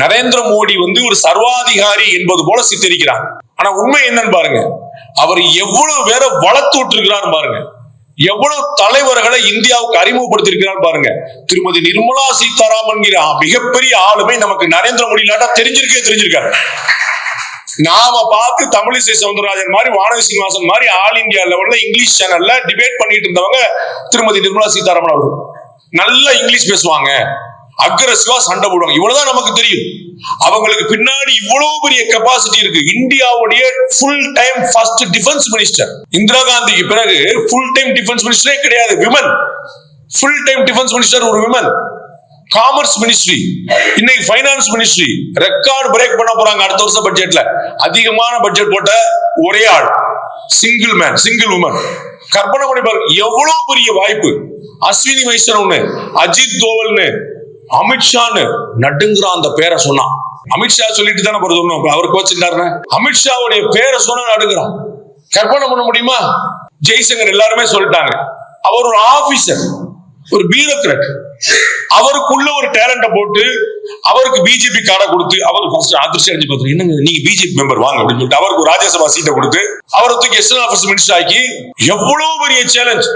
நரேந்திர மோடி வந்து ஒரு சர்வாதிகாரி என்பது போல சித்தரிக்கிறார். ஆனா உண்மை என்னன்னு பாருங்க. அவர் எவ்வளவு பேரை வளர்த்து விட்டுருக்கிறார் பாருங்க. எவ்வளவு தலைவர்களை இந்தியாவுக்கு அறிமுகப்படுத்தியிருக்கிறார் பாருங்க. திருமதி நிர்மலா சீதாராமன் மிகப்பெரிய ஆளுமை நமக்கு நரேந்திர மோடி இல்லாட்டா தெரிஞ்சிருக்கே தெரிஞ்சிருக்காரு. நாம பார்த்து தமிழிசை சவுந்தரராஜன் மாதிரி வானவி சீனிவாசன் மாதிரி ஆல் இந்தியா லெவல்ல இங்கிலீஷ் சேனல்ல டிபேட் பண்ணிட்டு இருந்தவங்க திருமதி நிர்மலா சீதாராமன் அவர்கள். நல்லா இங்கிலீஷ் பேசுவாங்க. அக்ரஸிவா சண்டை போடுவாங்க. இவ்வளவுதான் நமக்கு தெரியும். அவங்களுக்கு பின்னாடி இவ்வளவு பெரிய கெப்பாசிட்டி இருக்கு. இந்தியாவுடைய full time first defence minister Indira காந்திக்கு பிறகு ஃபுல் டைம் டிஃபென்ஸ் மினிஸ்டரே கிடையாது. Women full time defence minister ஒரு விமன் காமர்ஸ் மினிஸ்ட்ரி இன்னைக்கு ஃபைனான்ஸ் மினிஸ்ட்ரி ரெக்கார்ட் பிரேக் பண்ண போறாங்க அடுத்த வருஷம் பட்ஜெட்ல அதிகமான பட்ஜெட் போட்ட ஒரே ஆள். சிங்கிள் மேன் சிங்கிள் உமன் கற்பனை பண்ணி பாருங்க. எவ்வளவு பெரிய வாய்ப்பு. அஸ்வினி வைஷ்ணவ் ஒண்ணு அஜித் தோவல்னு. அமித்ஷான்னு நடுங்கிற அந்த பேரை சொன்னான் அமித்ஷா சொல்லிட்டு தானே போறது சொன்னோம் அவர் கோச்சிருந்தாருன்னு அமித்ஷாவுடைய பேரை சொன்ன நடுங்கிறான். கற்பனை பண்ண முடியுமா? ஜெய்சங்கர் எல்லாருமே சொல்லிட்டாங்க. அவர் ஒரு ஆபீசர் ஒரு பியூரோக்ராட் அவருக்குள்ள ஒரு டேலண்ட போட்டு அவருக்கு பிஜேபி கார்டை கொடுத்து அவர் ஃபர்ஸ்ட் அதிர்ச்சி அடைஞ்சு பார்த்து என்னங்க நீங்க பிஜேபி மெம்பர் வாங்க அப்படின்னு சொல்லிட்டு அவருக்கு ஒரு ராஜ்யசபா சீட்டை கொடுத்து அவரை தூக்கி எஸ்என் ஆஃபீஸ் மினிஸ்டர் ஆக்கி எவ்வளவு பெரிய சேலஞ்ச்